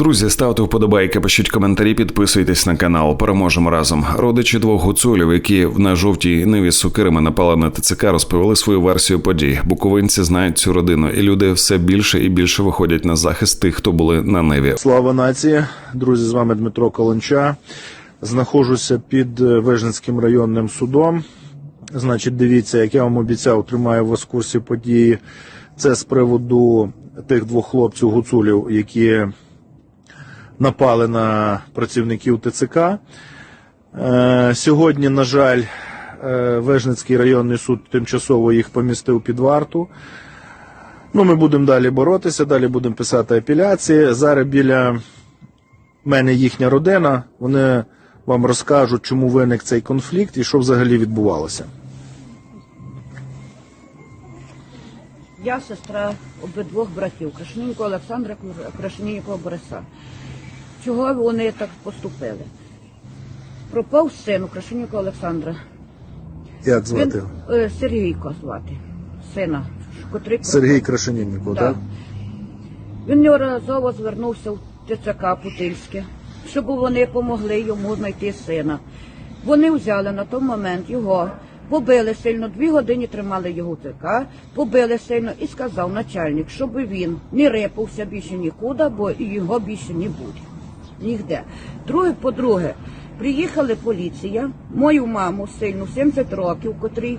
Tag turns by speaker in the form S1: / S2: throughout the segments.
S1: Друзі, ставте вподобайки, пишіть коментарі, підписуйтесь на канал. Переможемо разом. Родичі двох гуцулів, які на жовтій ниві з сукирами напали на ТЦК, розповіли свою версію подій. Буковинці знають цю родину, і люди все більше і більше виходять на захист тих, хто були на ниві.
S2: Слава нації, друзі, з вами Дмитро Колонча. Знаходжуся під е, Вижницьким районним судом. Значить, дивіться, як я вам обіцяв, тримаю вас в курсі події. Це з приводу тих двох хлопців гуцулів, які напали на працівників ТЦК. Е, Сьогодні, на жаль, е, Вижницький районний суд тимчасово їх помістив під варту. Ну, ми будемо далі боротися, далі будемо писати апеляції. Зараз біля мене їхня родина. Вони вам розкажуть, чому виник цей конфлікт і що взагалі відбувалося.
S3: Я сестра обидвох братів Крашенінського Олександра, Крашенінського Бориса. Чого вони так поступили? Пропав син у Крашенінського Олександра.
S2: Як звати?
S3: Він, е, Сергійко звати, сина, котрий.
S2: Сергій Крашенінніков,
S3: Так.
S2: так?
S3: Він неодноразово звернувся в ТЦК Путильське, щоб вони допомогли йому знайти сина. Вони взяли на той момент його, побили сильно, дві години тримали його в ТЦК, побили сильно і сказав начальник, щоб він не рипався більше нікуди, бо його більше не буде. Нігде. Друге, по-друге, приїхала поліція, мою маму сильну, 70 років, котрій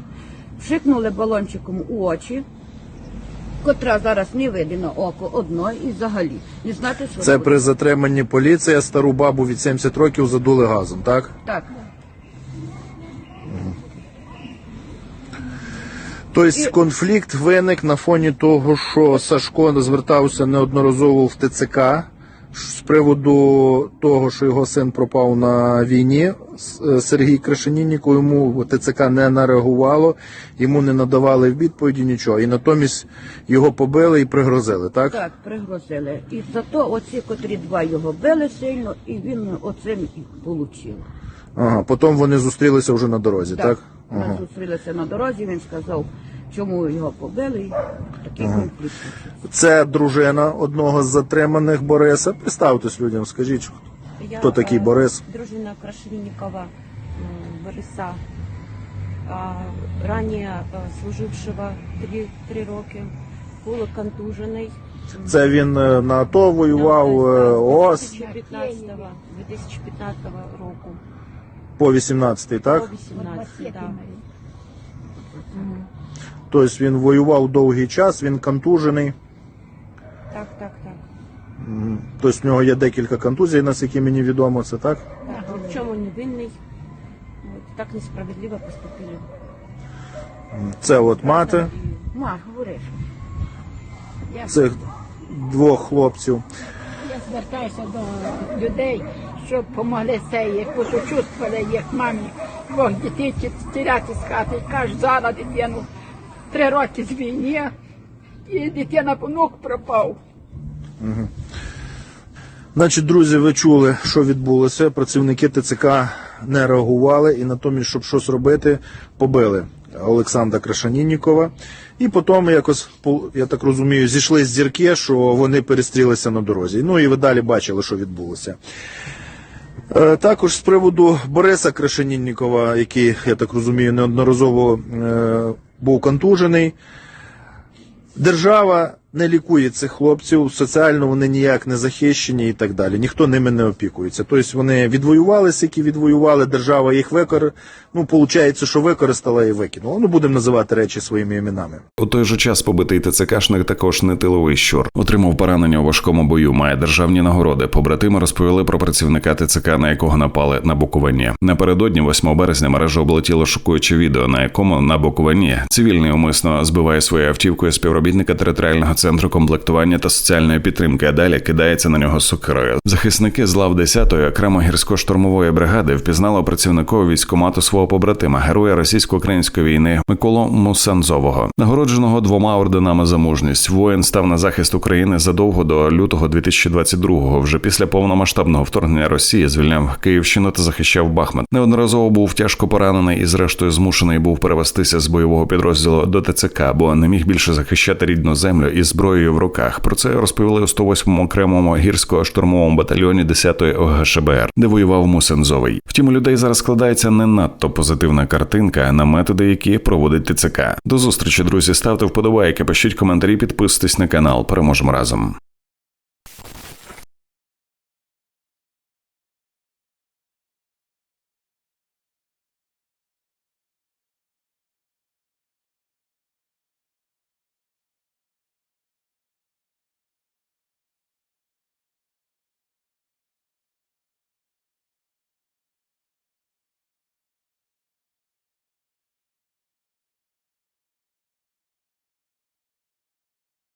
S3: вшикнули балончиком у очі, котра зараз не видно на око одної і взагалі. Не знати, що
S2: Це
S3: робити.
S2: при затриманні поліція стару бабу від 70 років задули газом, так?
S3: Так.
S2: Тобто конфлікт виник на фоні того, що Сашко звертався неодноразово в ТЦК з приводу того, що його син пропав на війні. Е, Сергій Крашенінніко йому ТЦК не нареагувало, йому не надавали в відповіді нічого. І натомість його побили і пригрозили, так?
S3: Так, пригрозили. І зато оці, котрі два його били сильно, і він оцим і отримав.
S2: Ага. Потім вони зустрілися вже на дорозі, так?
S3: Ми зустрілися на дорозі, він сказав, чому його побили, такий конфлікт.
S2: Це дружина одного з затриманих Бориса. Представтесь людям, скажіть,
S4: Я,
S2: хто такий
S4: е,
S2: Борис?
S4: Дружина Крашенинникова м, Бориса, а, ранее е, служившего три, три роки, був контужений.
S2: Це він е, на АТО воював е, ООС
S4: 2015, 2015 року.
S2: по 18-й, так?
S4: По 18, да.
S2: Тобто він воював довгий час, він контужений.
S4: Так, так, так.
S2: Тобто в нього є декілька контузій, наскільки мені відомо, це так?
S4: так. Ні в чому не винний. От, так несправедливо поступили.
S2: Це от мати
S3: Ма, говориш.
S2: цих двох хлопців.
S5: Я звертаюся до людей, щоб допомогли цей, як почувствували, як мамі двох дітей ті- тіряти з хати. І кажуть, зараз дитину три роки з війни, і дитина внук пропав.
S2: Значить, друзі, ви чули, що відбулося. Працівники ТЦК не реагували і натомість, щоб щось робити, побили Олександра Крашаніннікова. І потім якось, я так розумію, зійшли з зірки, що вони перестрілися на дорозі. Ну і ви далі бачили, що відбулося. Е, Також з приводу Бориса Крашеніннікова, який, я так розумію, неодноразово е, був контужений. Держава не лікує цих хлопців, соціально вони ніяк не захищені і так далі. Ніхто ними не опікується. Тобто вони відвоювалися, які відвоювали, держава їх викор... Ну, виходить, що використала і викинула. Ну, будемо називати речі своїми іменами.
S1: У той же час побитий ТЦКшник також не тиловий щур. Отримав поранення у важкому бою, має державні нагороди. Побратими розповіли про працівника ТЦК, на якого напали на Буковині. Напередодні, 8 березня, мережу облетіло шокуюче відео, на якому на Буковині цивільний умисно збиває своєю автівкою співробітника територіального центру комплектування та соціальної підтримки. А далі кидається на нього сокирою. Захисники з лав 10-ї окремо гірсько-штурмової бригади впізнали працівникову військкомату свого побратима, героя російсько-української війни Миколу Мусанзового, нагородженого двома орденами за мужність. Воїн став на захист України задовго до лютого 2022-го. Вже після повномасштабного вторгнення Росії звільняв Київщину та захищав Бахмут. Неодноразово був тяжко поранений і, зрештою, змушений був перевестися з бойового підрозділу до ТЦК, бо не міг більше захищати рідну землю із зброєю в руках. Про це розповіли у 108-му окремому гірсько-штурмовому батальйоні 10-ї ОГШБР, де воював Мусензовий. Втім, у людей зараз складається не надто позитивна картинка на методи, які проводить ТЦК. До зустрічі, друзі. Ставте вподобайки, пишіть коментарі, підписуйтесь на канал. Переможемо разом.